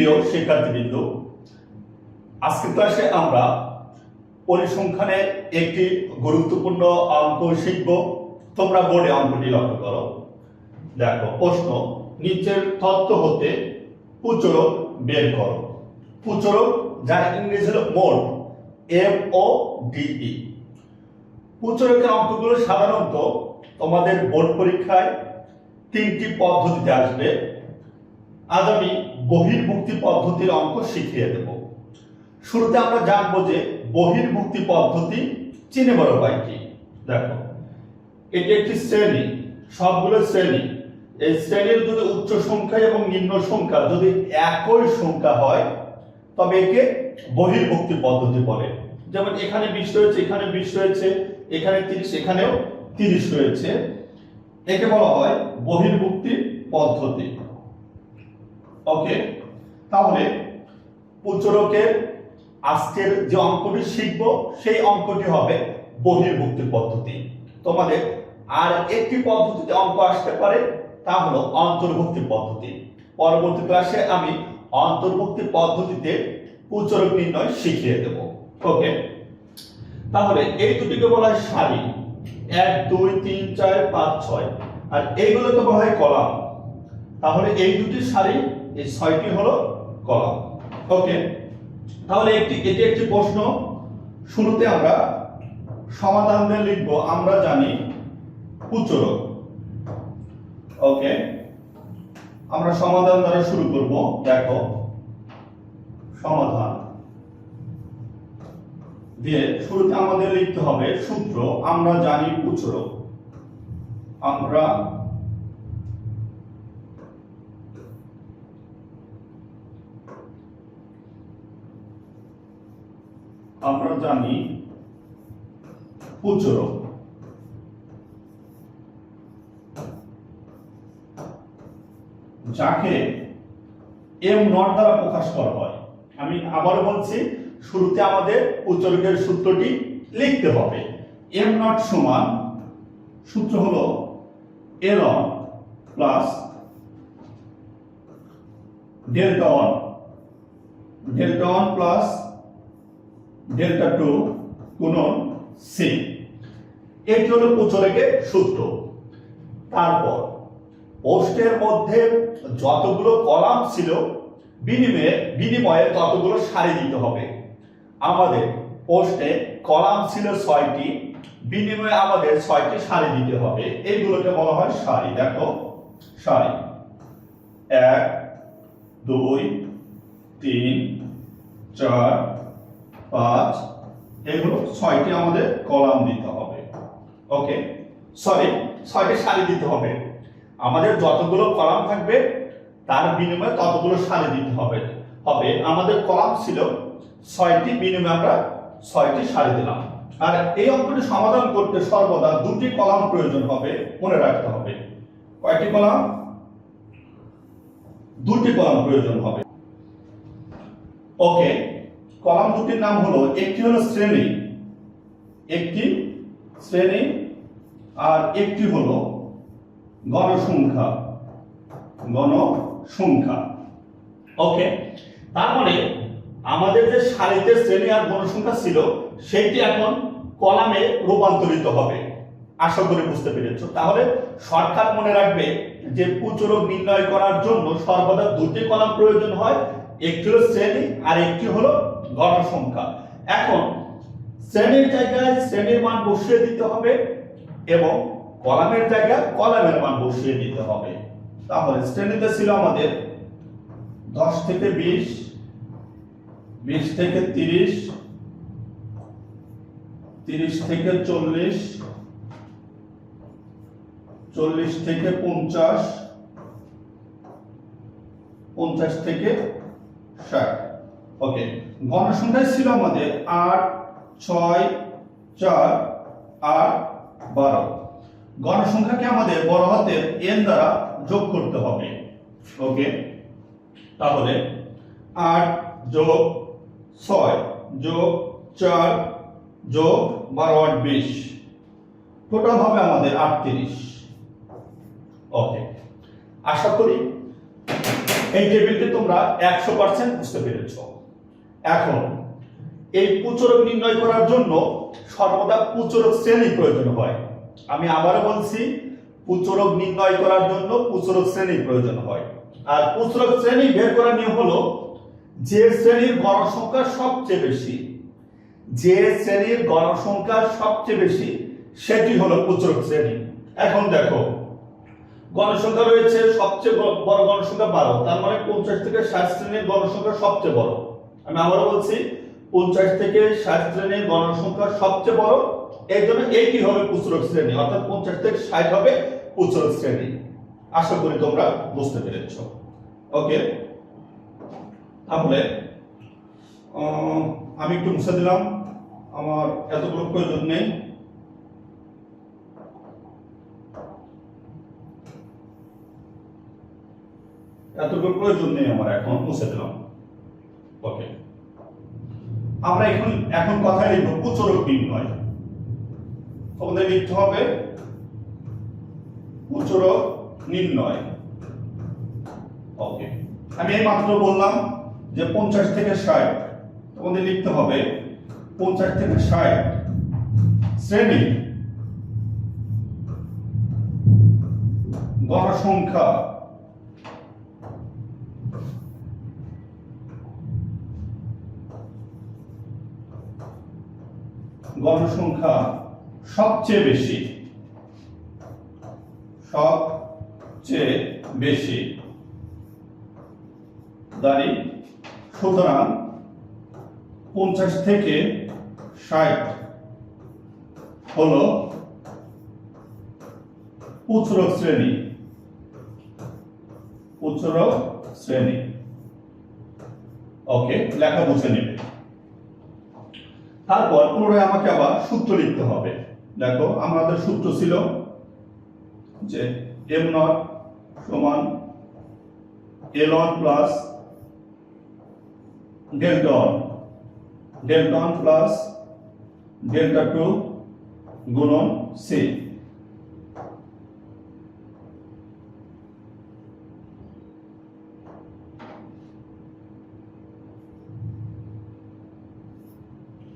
প্রিয় শিক্ষার্থীবৃন্দ, আজকের ক্লাসে আমরা পরিসংখ্যানের একটি গুরুত্বপূর্ণ অঙ্ক শিখব। তোমরা বোর্ডে অঙ্কটি লক্ষ্য করো। দেখো, প্রশ্ন, নিচের তত্ত্ব হতে পুচরক বের করো। পুচরক, যার ইংরেজি হলো mode M O D E পুচরকের অঙ্কগুলো সাধারণত তোমাদের বোর্ড পরীক্ষায় তিনটি পদ্ধতিতে আসবে। আজ আমি বহির্ভুক্তি পদ্ধতির অঙ্ক শিখিয়ে দেব। শুরুতে আমরা জানব যে বহির্ভুক্তি পদ্ধতি চিনে বড় হয় কি। দেখো, এটি একটি শ্রেণি, সবগুলো শ্রেণি। এই শ্রেণির যদি উচ্চ সংখ্যা এবং নিম্ন সংখ্যা যদি একই সংখ্যা হয়, তবে একে বহির্ভুক্তি পদ্ধতি বলে। যেমন এখানে বিশ রয়েছে, এখানে বিশ রয়েছে, এখানে তিরিশ, এখানেও তিরিশ রয়েছে। একে বলা হয় বহির্ভুক্তি পদ্ধতি। ওকে? তাহলে পুচরকের আজকের যে অঙ্কটি শিখব, সেই অঙ্কটি হবে বহির্ভুক্তি পদ্ধতি। তোমাদের আর একটি পদ্ধতিতে অঙ্ক আসতে পারে, তা হলো অন্তর্ভুক্তি পদ্ধতি। পরবর্তী ক্লাসে আমি অন্তর্ভুক্তি পদ্ধতিতে পুচরক নির্ণয় শিখিয়ে দেব। ওকে? তাহলে এই দুটিকে বলা হয় সারি। এক, দুই, তিন, চার, পাঁচ, ছয়। আর এইগুলোকে বলা হয় কলাম। তাহলে এই দুটি সারি এই ছয়টি হলো কলাম। ওকে? তাহলে একটি এটি একটি প্রশ্ন। শুরুতে আমরা সমাধান দিয়ে লিখব, আমরা জানি পুচরক ওকে? আমরা সমাধান দ্বারা শুরু করব। দেখো। সমাধান। দিয়ে শুরুতে আমাদের লিখতে হবে সূত্র, আমরা জানি পুচরক আমরা আমরা জানি পুচরক যাকে এম নট দ্বারা প্রকাশ করা হয়। আমি আবারও বলছি, শুরুতে আমাদের উচ্চরকের সূত্রটি লিখতে হবে। এম নট সমান সূত্র হলো L plus delta one. Delta one plus delta two গুণন সি। এটি হলো উচ্চরেখের সূত্র। তারপর পোস্টের মধ্যে যতগুলো কলাম ছিল, বিনিময়ে বিনিময়ে ততগুলো সারি দিতে হবে। আমাদের পোস্টে কলাম ছিল ছয়টি, বিনিময়ে আমাদের ছয়টি সারি দিতে হবে। এইগুলোকে বলা হয় সারি। দেখো, সারি। এক, দুই, তিন, চার পাঁচ এগুলো ছয়টি আমাদের কলাম দিতে হবে। ওকে সরি ছয়টি সারি দিতে হবে। আমাদের যতগুলো কলাম থাকবে, তার বিনিময়ে ততগুলো সারি দিতে হবে। হবে, আমাদের কলাম ছিল ছয়টি বিনিময়ে আমরা ছয়টি সারি দিলাম। আর এই অঙ্কটি সমাধান করতে সর্বদা দুটি কলাম প্রয়োজন হবে, মনে রাখতে হবে। কয়টি কলাম? দুটি কলাম প্রয়োজন হবে। ওকে কলাম দুটির নাম হলো, একটি হলো শ্রেণি, একটি শ্রেণি আর একটি হলো গণসংখ্যা গণসংখ্যা। ওকে তারপরে আমাদের যে সারিতে শ্রেণি আর গণসংখ্যা ছিল সেটি এখন কলামে রূপান্তরিত হবে। আশা করে বুঝতে পেরেছ। তাহলে শর্টকাট মনে রাখবে যে পুচরক নির্ণয় করার জন্য সর্বদা দুটি কলাম প্রয়োজন হয়, একটি হলো শ্রেণি আর একটি হলো গণসংখ্যা। এখন, শ্রেণির জায়গায় শ্রেণির মান বসিয়ে দিতে হবে এবং কলামের জায়গায় কলামের মান বসিয়ে দিতে হবে। তাহলে শ্রেণীতে ছিল আমাদের দশ থেকে বিশ বিশ থেকে তিরিশ তিরিশ থেকে চল্লিশ চল্লিশ থেকে পঞ্চাশ পঞ্চাশ থেকে ষাট। ওকে গণসংখ্যায় ছিল আমাদের আট, ছয়, চার, আট, বারো। গণসংখ্যাকে আমাদের বড় হাতের এন দ্বারা যোগ করতে হবে। ওকে তাহলে আট যোগ ছয় যোগ চার যোগ বারো, আট, বিশ। টোটাল হবে আমাদের আটত্রিশ। ওকে আশা করি এই টেবিলটি তোমরা একশো পার্সেন্ট বুঝতে পেরেছ। এখন, এই পুচরক নির্ণয় করার জন্য সর্বদা পুচরক শ্রেণি প্রয়োজন হয়। আমি আবারও বলছি, পুচরক নির্ণয় করার জন্য পুচরক শ্রেণি প্রয়োজন হয়। আর পুচরক শ্রেণি বের করার নিয়ম হলো, যে শ্রেণির গণসংখ্যা সবচেয়ে বেশি, যে শ্রেণির গণসংখ্যা সবচেয়ে বেশি, সেটি হলো পুচরক শ্রেণি। এখন দেখো, গণসংখ্যা রয়েছে সবচেয়ে বড় গণসংখ্যা বারো, তার মানে পঞ্চাশ থেকে ষাট শ্রেণির গণসংখ্যা সবচেয়ে বড়। আমি আবারও বলছি, পঞ্চাশ থেকে ষাট শ্রেণির গণসংখ্যা সবচেয়ে বড়। এর জন্য এইটি হবে পুচরক শ্রেণি? অর্থাৎ পঞ্চাশ থেকে ষাট হবে পুচরক শ্রেণি। আশা করি তোমরা বুঝতে পেরেছ। ওকে? তাহলে আমি একটু মুছে দিলাম। আমার এতগুলো প্রয়োজন নেই। এতটুকু প্রয়োজন নেই আমার এখন, মুছে দিলাম। ওকে আমরা এখন এখন কথায় লিখব পুচরক নির্ণয়। তোমাদের লিখতে হবে পুচরক নির্ণয়। ওকে আমি এই মাত্র বললাম যে পঞ্চাশ থেকে ষাট, তোমাদের লিখতে হবে পঞ্চাশ থেকে ষাট শ্রেণি গণসংখ্যা গণসংখ্যা সবচেয়ে বেশি। সবচেয়ে বেশি। দাঁড়ি। সুতরাং পঞ্চাশ থেকে ষাট হল উচ্চরক শ্রেণি। উচ্চরক শ্রেণি। ওকে, লেখা বুঝে নেবে। তারপর পুনরায় আমাকে আবার সূত্র লিখতে হবে। দেখো, আমাদের সূত্র ছিল যে এম নট সমান L one plus delta one delta one plus delta two গুণন সি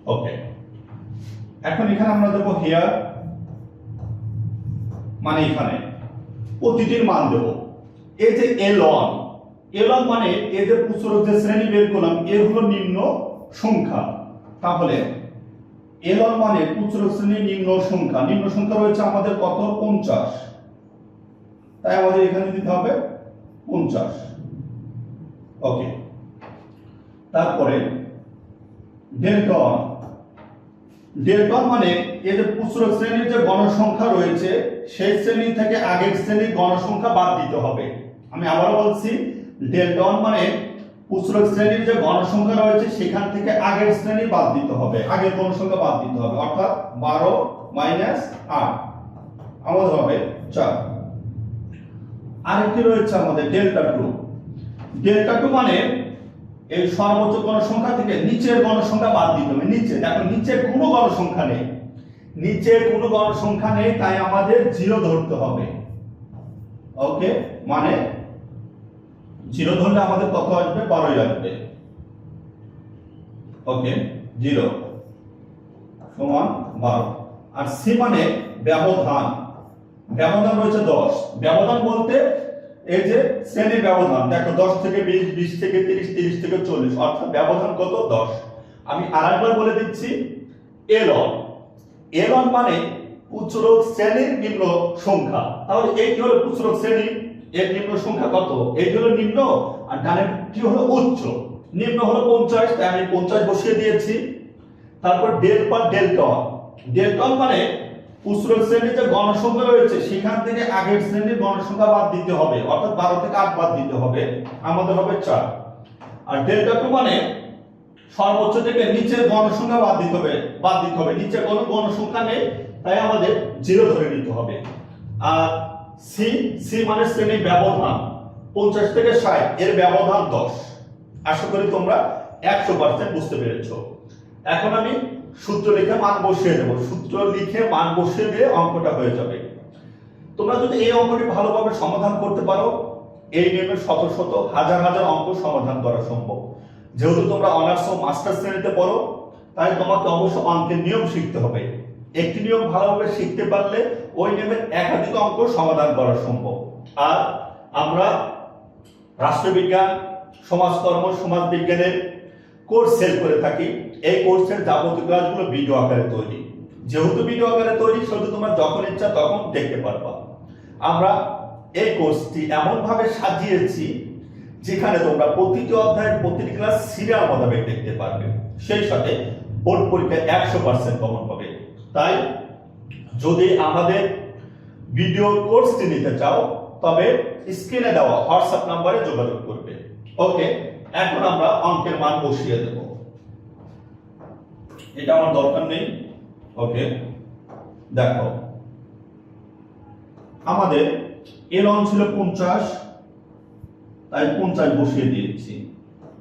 ওকে এখন এখানে আমরা দেবো হেয়ার মানে এখানে। প্রতিটির মান দেব। এই যে এল ওয়ান এল ওয়ান মানে এই যে যে শ্রেণি বের করলাম, এ হলো নিম্ন সংখ্যা। তাহলে এল ওয়ান মানে পুচুর শ্রেণির নিম্ন সংখ্যা। নিম্ন সংখ্যা রয়েছে আমাদের কত? পঞ্চাশ। তাই আমাদের এখানে দিতে হবে পঞ্চাশ। ওকে তারপরে ডেল্টা ওয়ান ডেল্টা মানে যে পুত্র শ্রেণির যে গণসংখ্যা রয়েছে, সেই শ্রেণি থেকে আগের শ্রেণির গণসংখ্যা বাদ দিতে হবে। আমি আবারও বলছি ডেল্টা ওয়ান মানে পুত্র শ্রেণির যে গণসংখ্যা রয়েছে, সেখান থেকে আগের শ্রেণি বাদ দিতে হবে। আগের গণসংখ্যা বাদ দিতে হবে, অর্থাৎ বারো মাইনাস আট। আমাদের হবে চার। আরেকটি রয়েছে আমাদের ডেল্টা টু। ডেল্টা টু মানে এই সর্বোচ্চ গণসংখ্যা থেকে নিচের গণসংখ্যা বাদ দিতে হবে। নিচে, দেখো, নিচে কোনো গণসংখ্যা নেই। নিচে কোনো গণসংখ্যা নেই, তাই আমাদের জিরো ধরতে হবে। ওকে? মানে জিরো ধরলে আমাদের কত আসবে? বারোই আসবে। ওকে? জিরো সমান বারো। আর সি মানে ব্যবধান। ব্যবধান রয়েছে দশ। ব্যবধান বলতে এই যে শ্রেণির ব্যবধান, দেখো দশ থেকে বিশ বিশ থেকে তিরিশ তিরিশ থেকে চল্লিশ, অর্থাৎ ব্যবধান কত? দশ। আমি আরেকবার বলে দিচ্ছি, এলন। এলন মানে উচ্চরোগ শ্রেণির নিম্ন সংখ্যা। তাহলে এইটি হলো উচ্চরোগ শ্রেণি? এর নিম্ন সংখ্যা কত? এইটি হলো নিম্ন? আর ডানেরটি হলো উচ্চ? নিম্ন হলো পঞ্চাশ, তাই আমি পঞ্চাশ বসিয়ে দিয়েছি। তারপর ডেল পার ডেল্টন ডেল্টন মানে উচ্চরোগ শ্রেণির যে গণসংখ্যা রয়েছে, সেখান থেকে আগের শ্রেণির গণসংখ্যা বাদ দিতে হবে, অর্থাৎ বারো থেকে আট বাদ দিতে হবে। আমাদের হবে চার। আর ডেল্টা টু মানে সর্বোচ্চ থেকে নিচের গণসংখ্যা বাদ দিতে হবে, বাদ দিতে হবে। নিচে কোনো গণসংখ্যা নেই, তাই আমাদের জিরো ধরে নিতে হবে। আর সি সি মানে শ্রেণি ব্যবধান, পঞ্চাশ থেকে ষাট, এর ব্যবধান দশ। আশা করি তোমরা একশো পার্সেন্ট বুঝতে পেরেছ। এখন আমি সূত্র লিখে মান বসিয়ে দেবো। সূত্র লিখে মান বসিয়ে দিয়ে অঙ্কটা হয়ে যাবে। তোমরা যদি এই অঙ্কটি ভালোভাবে সমাধান করতে পারো, এই নিয়মে শত শত, হাজার হাজার অঙ্ক সমাধান করা সম্ভব। যেহেতু তোমরা অনার্স ও মাস্টার শ্রেণীতে পড়ো, তাই তোমাকে অবশ্য অঙ্কের নিয়ম শিখতে হবে। একটি নিয়ম ভালোভাবে শিখতে পারলে ওই নিয়মের একাধিক অঙ্ক সমাধান করা সম্ভব। আর আমরা রাষ্ট্রবিজ্ঞান, সমাজকর্ম সমাজ বিজ্ঞানের কোর্স সেল করে থাকি। এই কোর্সের যাবতীয় ক্লাসগুলো ভিডিও আকারে তৈরি। যেহেতু ভিডিও আকারে তৈরি সেহেতু তোমরা যখন ইচ্ছা তখন দেখতে পারবা। আমরা এই কোর্সটি এমন ভাবে সাজিয়েছি, যেখানে তোমরা প্রতিটি অধ্যায়ের প্রতিটি ক্লাস সিরিয়াল মোতাবেক দেখতে পারবে। সেই সাথে বোর্ড পরীক্ষায় একশো পার্সেন্ট কমন পাবে। তাই যদি আমাদের ভিডিও কোর্সটি নিতে চাও, তবে স্ক্রিনে দেওয়া হোয়াটসঅ্যাপ নাম্বারে যোগাযোগ করবে। ওকে এখন আমরা অঙ্কের মান বসিয়ে দেব। এটা আমার দরকার নেই। ওকে, দেখো। আমাদের এর অন ছিল পঞ্চাশ, তাই পঞ্চাশ বসিয়ে দিয়েছি।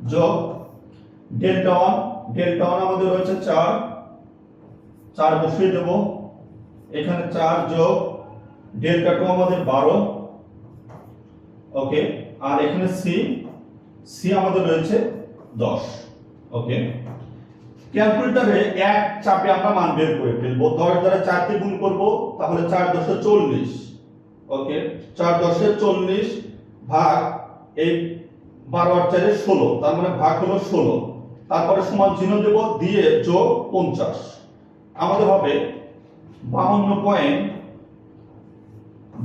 যোগ, ডেল্টা ওয়ান ডেল্টা ওয়ান আমাদের রয়েছে চার। চার বসিয়ে দেব। এখানে চার যোগ, ডেল্টা টু আমাদের বারো। ওকে, আর এখানে সি সি আমাদের রয়েছে দশ, ওকে? ক্যালকুলেটারে এক চাপে আমরা মান বের করে ফেলব। দশ দ্বারা চারকে গুণ করব, তাহলে চার দশে চল্লিশ, ওকে? চার দশে চল্লিশ ভাগ এই বারো আর চারে ষোলো, তার মানে ভাগ হলো ষোলো। তারপরে সমান চিহ্ন দেব, দিয়ে যোগ পঞ্চাশ। আমাদের হবে বাহান্ন পয়েন্ট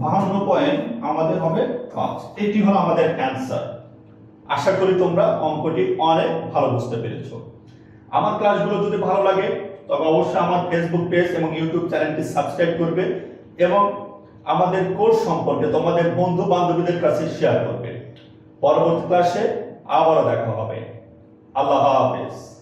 বাহান্ন পয়েন্ট আমাদের হবে পাঁচ। এটি হলো আমাদের অ্যান্সার। আশা করি তোমরা অঙ্কটি অনেক ভালো বুঝতে পেরেছ। আমার ক্লাসগুলো যদি ভালো লাগে, তবে অবশ্যই আমার ফেসবুক পেজ এবং ইউটিউব চ্যানেলটি সাবস্ক্রাইব করবে এবং আমাদের কোর্স সম্পর্কে তোমাদের বন্ধু বান্ধবীদের কাছে শেয়ার করবে। পরবর্তী ক্লাসে আবারও দেখা হবে। আল্লাহ হাফেজ।